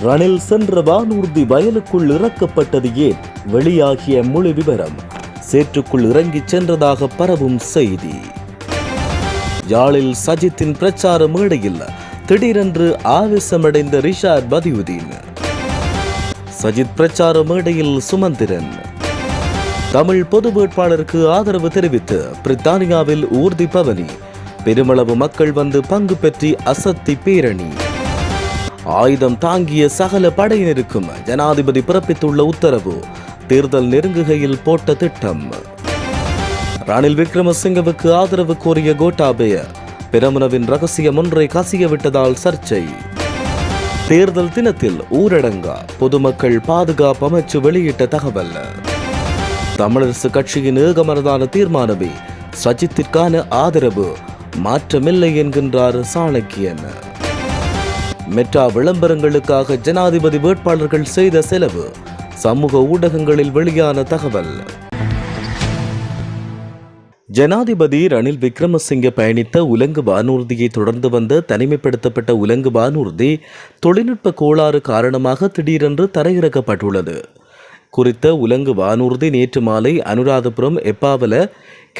ரணில் சென்ற வானூர்தி வயலுக்குள் இறக்கப்பட்டது ஏன்? வெளியாகிய முழு விவரம் சேற்றுக்குள் இறங்கிச் சென்றதாக பரவும் செய்தி. யாழில் சஜித்தின் பிரச்சார மேடையில் திடீரென்று ஆவேசமடைந்த ரிஷாட் பதியுதீன். சஜித் பிரச்சார மேடையில் சுமந்திரன். தமிழ் பொது வேட்பாளருக்கு ஆதரவு தெரிவித்து பிரித்தானியாவில் ஊர்தி பவனி. பெருமளவு மக்கள் வந்து பங்கு பெற்றி அசத்தி பேரணி. ஆயுதம் தாங்கிய சகல படையினருக்கும் ஜனாதிபதி பிறப்பித்துள்ள உத்தரவு. தேர்தல் நெருங்குகையில் போட்ட திட்டம். ரணில் விக்ரமசிங்கவுக்கு ஆதரவு கோரிய கோட்டாபய பிரமுனவின் ரகசியம் ஒன்றை கசிய விட்டதால் சர்ச்சை. தேர்தல் தினத்தில் ஊரடங்கா பொதுமக்கள் பாதுகாப்பு அமைச்சு வெளியிட்ட தகவல். தமிழரசு கட்சியின் ஏகமனதான தீர்மானமே சஜித்திற்கான ஆதரவு மாற்றமில்லை என்கின்றார் சாணக்கியன். மெட்ரா விளம்பரங்களுக்காக ஜனாதிபதி வேட்பாளர்கள் செய்த செலவு சமூக ஊடகங்களில் வெளியான தகவல். ஜனாதிபதி ரணில் விக்ரமசிங்க பயணித்த உலங்கு வானூர்தியை தொடர்ந்து வந்த தனிமைப்படுத்தப்பட்ட உலங்கு வானூர்தி தொழில்நுட்ப கோளாறு காரணமாக திடீரென்று தரையிறக்கப்பட்டுள்ளது. குறித்த உலங்கு வானூர்தி நேற்று மாலை அனுராதபுரம் எப்பாவல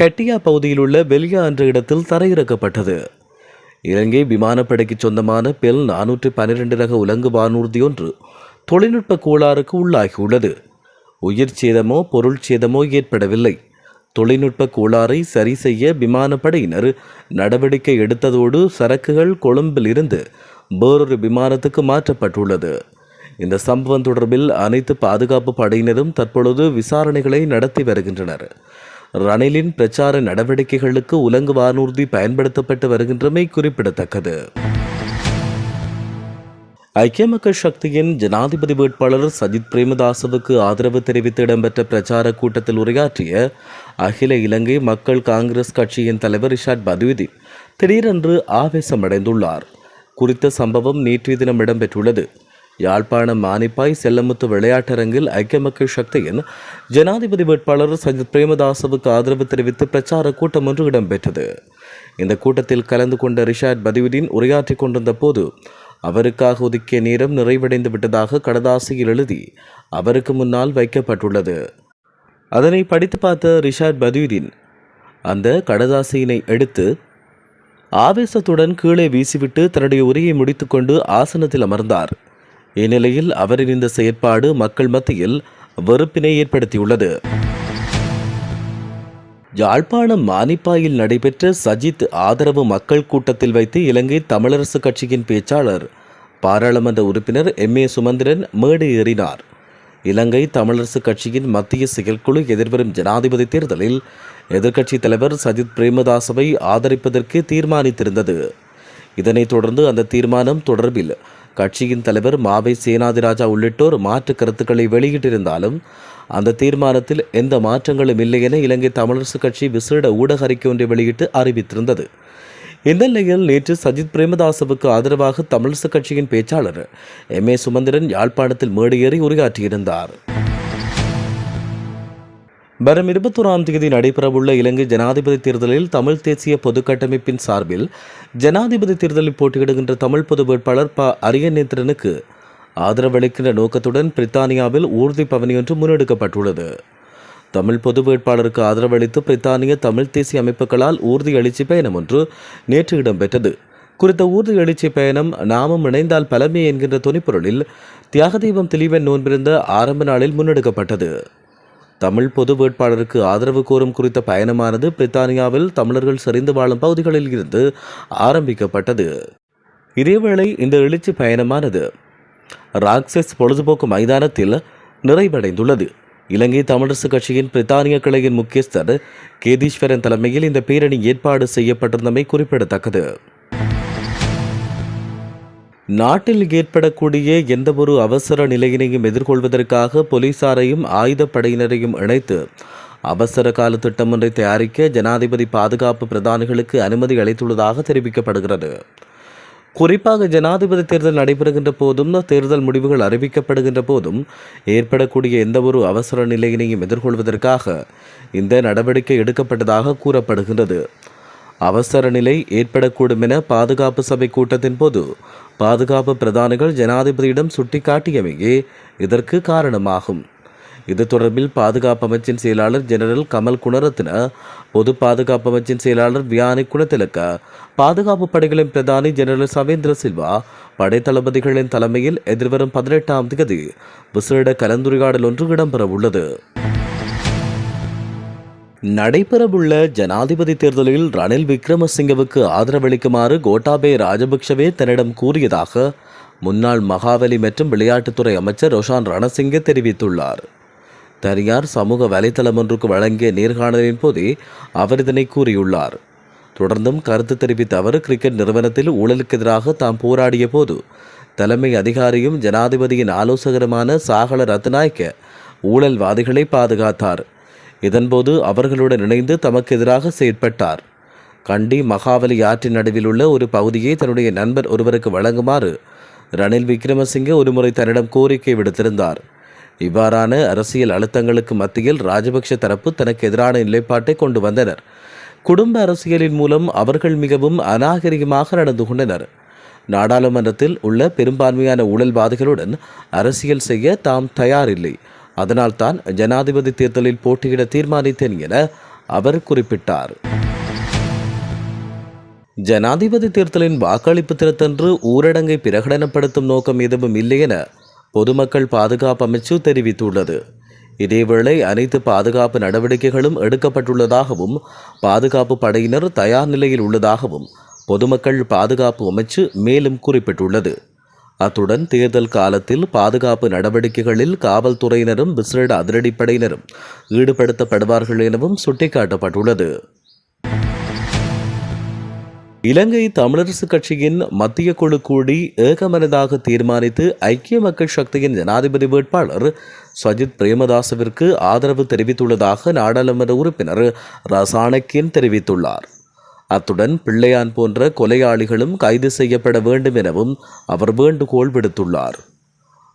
கட்டியா பகுதியிலுள்ள வெளியா என்ற இடத்தில் தரையிறக்கப்பட்டது. இலங்கை விமானப்படைக்கு சொந்தமான பெல் நானூற்றி பன்னிரண்டு ரக உலங்கு வானூர்தி ஒன்று தொழில்நுட்ப கோளாறுக்கு உள்ளாகியுள்ளது. உயிர் சேதமோ பொருள் சேதமோ ஏற்படவில்லை. தொழில்நுட்ப கோளாறை சரி செய்ய விமானப்படையினர் நடவடிக்கை எடுத்ததோடு சரக்குகள் கொழும்பில் இருந்து வேறொரு விமானத்துக்கு மாற்றப்பட்டுள்ளது. இந்த சம்பவம் தொடர்பில் அனைத்து பாதுகாப்பு படையினரும் தற்பொழுது விசாரணைகளை நடத்தி வருகின்றனர். ரணிலின் பிரச்சார நடவடிக்கைகளுக்கு உலங்கு வானூர்தி பயன்படுத்தப்பட்டு வருகின்றமை குறிப்பிடத்தக்கது. ஐக்கிய மக்கள் சக்தியின் ஜனாதிபதி வேட்பாளர் சஜித் பிரேமதாசவுக்கு ஆதரவு தெரிவித்து இடம்பெற்ற பிரச்சார கூட்டத்தில் உரையாற்றிய அகில இலங்கை மக்கள் காங்கிரஸ் கட்சியின் தலைவர் ரிஷாட் பதுவிதி திடீரென்று ஆவேசமடைந்துள்ளார். குறித்த சம்பவம் நேற்றைய தினம் இடம்பெற்றுள்ளது. யாழ்ப்பாணம் மானிப்பாய் செல்லமுத்து விளையாட்டரங்கில் ஐக்கிய மக்கள் சக்தியின் ஜனாதிபதி வேட்பாளர் சஜித் பிரேமதாசவுக்கு ஆதரவு தெரிவித்து பிரச்சார கூட்டம் ஒன்று இடம்பெற்றது. இந்த கூட்டத்தில் கலந்து கொண்ட ரிஷாட் பதிவுதீன் உரையாற்றிக் கொண்டிருந்த போது அவருக்காக ஒதுக்கிய நேரம் நிறைவடைந்து விட்டதாக கடதாசியில் எழுதி அவருக்கு முன்னால் வைக்கப்பட்டுள்ளது. அதனை படித்து பார்த்த ரிஷாட் பதியுதீன் அந்த கடதாசியினை எடுத்து ஆவேசத்துடன் கீழே வீசிவிட்டு தன்னுடைய உரையை முடித்துக்கொண்டு ஆசனத்தில் அமர்ந்தார். இந்நிலையில் அவரின் இந்த செயற்பாடு மக்கள் மத்தியில் வெறுப்பினை ஏற்படுத்தியுள்ளது. யாழ்ப்பாணம் மானிப்பாயில் நடைபெற்ற சஜித் ஆதரவு மக்கள் கூட்டத்தில் வைத்து இலங்கை தமிழரசு கட்சியின் பேச்சாளர் பாராளுமன்ற உறுப்பினர் எம். ஏ. சுமந்திரன் மேடை ஏறினார் இலங்கை தமிழரசு கட்சியின் மத்திய செயற்குழு எதிர்வரும் ஜனாதிபதி தேர்தலில் எதிர்க்கட்சித் தலைவர் சஜித் பிரேமதாசவை ஆதரிப்பதற்கு தீர்மானித்திருந்தது. இதனைத் தொடர்ந்து அந்த தீர்மானம் தொடர்பில் கட்சியின் தலைவர் மாவை சேனாதிராஜா உள்ளிட்டோர் மாற்று கருத்துக்களை வெளியிட்டிருந்தாலும் அந்த தீர்மானத்தில் எந்த மாற்றங்களும் இல்லை என இலங்கை தமிழரசு கட்சி விசேட ஊடக அறிக்கை ஒன்றை வெளியிட்டு அறிவித்திருந்தது. இந்த நிலையில் நேற்று சஜித் பிரேமதாசவுக்கு ஆதரவாக தமிழரசு கட்சியின் பேச்சாளர் எம் ஏ சுமந்திரன் யாழ்ப்பாணத்தில் மேடையேறி உரையாற்றியிருந்தார். வரும் இருபத்தோராம் தேதி நடைபெறவுள்ள இலங்கை ஜனாதிபதி தேர்தலில் தமிழ் தேசிய பொதுக்கட்டமைப்பின் சார்பில் ஜனாதிபதி தேர்தலில் போட்டியிடுகின்ற தமிழ் பொது வேட்பாளர் ப. அரியநேத்திரனுக்கு ஆதரவளிக்கின்ற நோக்கத்துடன் பிரித்தானியாவில் ஊர்தி பவனி ஒன்று முன்னெடுக்கப்பட்டுள்ளது. தமிழ் பொது வேட்பாளருக்கு ஆதரவளித்து பிரித்தானிய தமிழ் தேசிய அமைப்புகளால் ஊர்தி எழுச்சி பயணம் ஒன்று நேற்று இடம்பெற்றது. குறித்த ஊர்தி எழுச்சி பயணம் நாமும் இணைந்தால் பலமே என்கின்ற துணிப்பொருளில் தியாகதீபம் திலீவன் நோன்பிருந்த ஆரம்ப நாளில் முன்னெடுக்கப்பட்டது. தமிழ் பொது வேட்பாளருக்கு ஆதரவு கோரும் குறித்த பயணமானது பிரித்தானியாவில் தமிழர்கள் சரிந்து வாழும் பகுதிகளில் இருந்து ஆரம்பிக்கப்பட்டது. இதேவேளை இந்த எழுச்சி பயணமானது ராக்சஸ் பொழுதுபோக்கு மைதானத்தில் நிறைவடைந்துள்ளது. இலங்கை தமிழரசு கட்சியின் பிரித்தானிய கிளையின் முக்கியஸ்தர் கேதீஸ்வரன் தலைமையில் இந்த பேரணி ஏற்பாடு செய்யப்பட்டிருந்தமை குறிப்பிடத்தக்கது. நாட்டில் ஏற்படக்கூடிய எந்தவொரு அவசர நிலையினையும் எதிர்கொள்வதற்காக போலீசாரையும் ஆயுதப்படையினரையும் இணைத்து அவசர கால திட்டம் ஒன்றை தயாரிக்க ஜனாதிபதி பாதுகாப்பு பிரதானிகளுக்கு அனுமதி அளித்துள்ளதாக தெரிவிக்கப்படுகிறது. குறிப்பாக ஜனாதிபதி தேர்தல் நடைபெறுகின்ற போதும் தேர்தல் முடிவுகள் அறிவிக்கப்படுகின்ற போதும் ஏற்படக்கூடிய எந்தவொரு அவசர நிலையினையும் எதிர்கொள்வதற்காக இந்த நடவடிக்கை எடுக்கப்பட்டதாக கூறப்படுகின்றது. அவசர நிலை ஏற்படக்கூடும் என பாதுகாப்பு சபை கூட்டத்தின் போது பாதுகாப்பு பிரதானிகள் ஜனாதிபதியிடம் சுட்டிக்காட்டியமையே இதற்கு காரணமாகும். இது தொடர்பில் பாதுகாப்பு அமைச்சின் செயலாளர் ஜெனரல் கமல் குணரத்ன பொது பாதுகாப்பு அமைச்சின் செயலாளர் வியானி குணத்திலக்க பாதுகாப்பு படைகளின் பிரதானி ஜெனரல் சவேந்திர சில்வா படைத்தளபதிகளின் தலைமையில் எதிர்வரும் பதினெட்டாம் தேதி விசேட கலந்துரையாடல் ஒன்று இடம்பெற உள்ளது நடைபெறவுள்ள ஜனாதிபதி தேர்தலில் ரணில் விக்ரமசிங்கவுக்கு ஆதரவளிக்குமாறு கோட்டாபே ராஜபக்ஷவே தன்னிடம் கூறியதாக முன்னாள் மகாவலி மற்றும் விளையாட்டுத்துறை அமைச்சர் ரோஷான் ரணசிங்கே தெரிவித்துள்ளார். தனியார் சமூக வலைத்தளம் ஒன்றுக்கு வழங்கிய நேர்காணலின் போதே அவர் இதனை கூறியுள்ளார். தொடர்ந்தும் கருத்து தெரிவித்த அவர் கிரிக்கெட் நிறுவனத்தில் ஊழலுக்கு எதிராக தாம் போராடிய போது தலைமை அதிகாரியும் ஜனாதிபதியின் ஆலோசகருமான சாகல ரத்நாயக்க ஊழல்வாதிகளை பாதுகாத்தார். இதன்போது அவர்களுடன் இணைந்து தமக்கு எதிராக செயற்பட்டார். கண்டி மகாவலி ஆற்றின் நடுவில் உள்ள ஒரு பகுதியை தன்னுடைய நண்பர் ஒருவருக்கு வழங்குமாறு ரணில் விக்ரமசிங்கே ஒருமுறை தன்னிடம் கோரிக்கை விடுத்திருந்தார். இவ்வாறான அரசியல் அழுத்தங்களுக்கு மத்தியில் ராஜபக்ஷ தரப்பு தனக்கு எதிரான நிலைப்பாட்டை கொண்டு வந்தனர். குடும்ப அரசியலின் மூலம் அவர்கள் மிகவும் அநாகரிகமாக நடந்து கொண்டனர். நாடாளுமன்றத்தில் உள்ள பெரும்பான்மையான ஊழல்வாதிகளுடன் அரசியல் செய்ய தாம் தயாரில்லை. அதனால்தான் ஜனாதிபதி தேர்தலில் போட்டியிட தீர்மானித்தேன் என அவர் குறிப்பிட்டார். ஜனாதிபதி தேர்தலின் வாக்களிப்பு தினத்தன்று ஊரடங்கை பிரகடனப்படுத்தும் நோக்கம் எதுவும் இல்லை என பொதுமக்கள் பாதுகாப்பு அமைச்சு தெரிவித்துள்ளது. இதேவேளை அனைத்து பாதுகாப்பு நடவடிக்கைகளும் எடுக்கப்பட்டுள்ளதாகவும் பாதுகாப்பு படையினர் தயார் நிலையில் உள்ளதாகவும் பொதுமக்கள் பாதுகாப்பு அமைச்சு மேலும் குறிப்பிட்டுள்ளது. அத்துடன் தேர்தல் காலத்தில் பாதுகாப்பு நடவடிக்கைகளில் காவல்துறையினரும் விசேட அதிரடிப்படையினரும் ஈடுபடுத்தப்படுவார்கள் எனவும் சுட்டிக்காட்டப்பட்டுள்ளது. இலங்கை தமிழரசுக் கட்சியின் மத்திய குழு கூடி ஏகமனதாக தீர்மானித்து ஐக்கிய மக்கள் சக்தியின் ஜனாதிபதி வேட்பாளர் சஜித் பிரேமதாசவிற்கு ஆதரவு தெரிவித்துள்ளதாக நாடாளுமன்ற உறுப்பினர் ரசானக்கியன் தெரிவித்துள்ளார். அத்துடன் பிள்ளையான் போன்ற கொலையாளிகளும் கைது செய்யப்பட வேண்டும் எனவும் அவர் வேண்டுகோள் விடுத்துள்ளார்.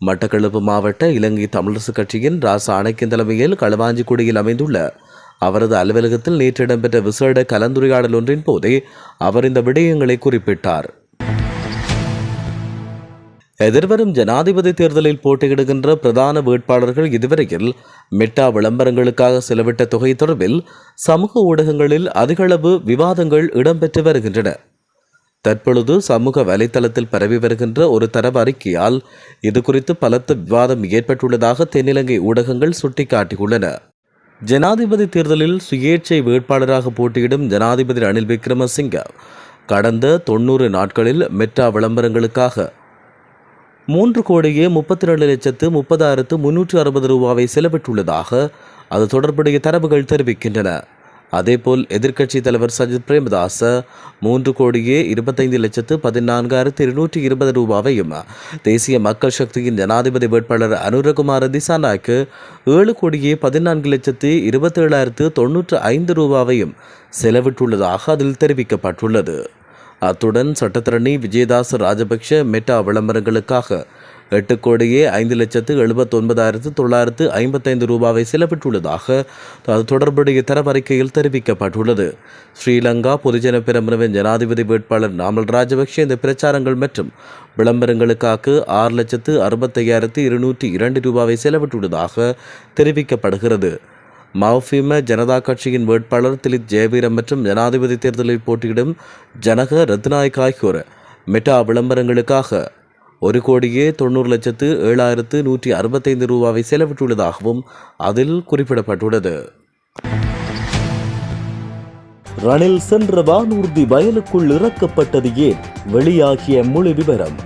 மட்டக்களப்பு மாவட்ட இலங்கை தமிழரசு கட்சியின் ராசா அணைக்கின் தலைமையில் களவாஞ்சிக்குடியில் அமைந்துள்ள அவரது அலுவலகத்தில் நேற்று இடம்பெற்ற விசேட கலந்துரையாடல் ஒன்றின் போதே அவர் இந்த விடயங்களை குறிப்பிட்டார். எதிர்வரும் ஜனாதிபதி தேர்தலில் போட்டியிடுகின்ற பிரதான வேட்பாளர்கள் இதுவரையில் மெட்டா விளம்பரங்களுக்காக செலவிட்ட தொகை தொடர்பில் சமூக ஊடகங்களில் அதிகளவு விவாதங்கள் இடம்பெற்று வருகின்றன. தற்பொழுது சமூக வலைத்தளத்தில் பரவி வருகின்ற ஒரு தரவு அறிக்கையால் இது குறித்து பலத்த விவாதம் ஏற்பட்டுள்ளதாக தென்னிலங்கை ஊடகங்கள் சுட்டிக்காட்டியுள்ளன. ஜனாதிபதி தேர்தலில் சுயேட்சை வேட்பாளராக போட்டியிடும் ஜனாதிபதி ரணில் விக்ரமசிங்க கடந்த தொண்ணூறு நாட்களில் மெட்டா விளம்பரங்களுக்காக மூன்று கோடியே முப்பத்தி ரெண்டு லட்சத்து முப்பதாயிரத்து முன்னூற்று அறுபது ரூபாவை செலவிட்டுள்ளதாக அது தொடர்புடைய தரவுகள் தெரிவிக்கின்றன. அதேபோல் எதிர்க்கட்சித் தலைவர் சஜித் பிரேமதாச மூன்று கோடியே இருபத்தைந்து லட்சத்து பதினான்காயிரத்து இருநூற்றி இருபது ரூபாவையும் தேசிய மக்கள் சக்தியின் ஜனாதிபதி வேட்பாளர் அனுரகுமார திசாநாய்க்கு ஏழு கோடியே பதினான்கு லட்சத்து இருபத்தேழாயிரத்து தொன்னூற்று ஐந்து ரூபாவையும் செலவிட்டுள்ளதாக அதில் தெரிவிக்கப்பட்டுள்ளது. அத்துடன் சட்டத்தரணி விஜயதாஸ் ராஜபக்ஷ மெட்டா விளம்பரங்களுக்காக எட்டு கோடியே ஐந்து லட்சத்து எழுபத்தொன்பதாயிரத்து தொள்ளாயிரத்து ஐம்பத்தைந்து ரூபாவை செலவிட்டுள்ளதாக அது தொடர்புடைய தரவறிக்கையில் தெரிவிக்கப்பட்டுள்ளது. ஸ்ரீலங்கா பொதுஜன பெரமுனவின் ஜனாதிபதி வேட்பாளர் நாமல் ராஜபக்ஷ இந்த பிரச்சாரங்கள் மற்றும் விளம்பரங்களுக்காக ஆறு லட்சத்து அறுபத்தையாயிரத்து இருநூற்றி இரண்டு ரூபாவை செலவிட்டுள்ளதாக தெரிவிக்கப்படுகிறது. மௌஃபிம ஜனதா கட்சியின் வேட்பாளர் திலித் ஜெயவீரம் மற்றும் ஜனாதிபதி தேர்தலில் போட்டியிடும் ஜனக ரத்நாயக் ஆகியோர் மெட்டா விளம்பரங்களுக்காக ஒரு கோடியே தொண்ணூறு லட்சத்து ஏழாயிரத்து நூற்றி அறுபத்தைந்து ரூபாவை செலவிட்டுள்ளதாகவும் அதில் குறிப்பிடப்பட்டுள்ளது. ரணில் சென்ற வானூர்தி வயலுக்குள் இறக்கப்பட்டது ஏன்? வெளியாகிய முழு விவரம்.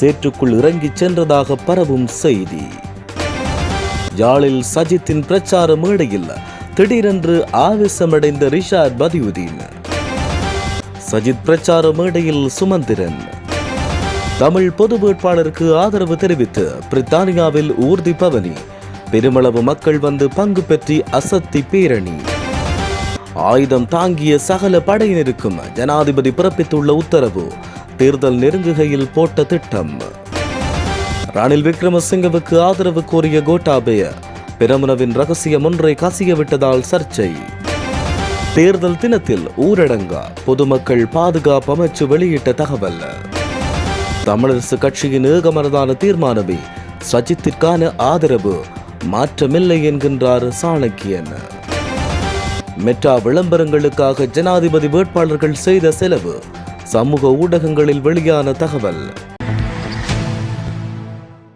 சேற்றுக்குள் இறங்கிச் சென்றதாக பரவும் செய்தி. யாழில் சஜித்தின் பிரச்சார மேடையில் திடீரென்று ஆவேசமடைந்த ரிஷாத் பதியுதீன். சஜித் பிரச்சார மேடையில் சுமந்திரன். தமிழ் பொது வேட்பாளருக்கு ஆதரவு தெரிவித்து பிரித்தானியாவில் ஊர்தி பவனி. பெருமளவு மக்கள் வந்து பங்கு பெற்றி அசத்தி பேரணி. ஆயுதம் தாங்கிய சகல படையினருக்கும் ஜனாதிபதி பிறப்பித்துள்ள உத்தரவு தேர்தல் நெருங்குகையில் போட்ட திட்டம். ரணில் விக்ரமசிங்கவுக்கு ஆதரவு கோரிய கோட்டாபய பிரமுனவின் ரகசியம் ஒன்றை கசிய விட்டதால் சர்ச்சை. தேர்தல் தினத்தில் ஊரடங்கா பொதுமக்கள் பாதுகாப்பு அமைச்சு வெளியிட்ட தகவல். தமிழரசு கட்சியின் ஏகமனதான தீர்மானமே சஜித்திற்கான ஆதரவு மாற்றமில்லை என்கின்றார் சாணக்கியன். மெட்டா விளம்பரங்களுக்காக ஜனாதிபதி வேட்பாளர்கள் செய்த செலவு சமூக ஊடகங்களில் வெளியான தகவல்.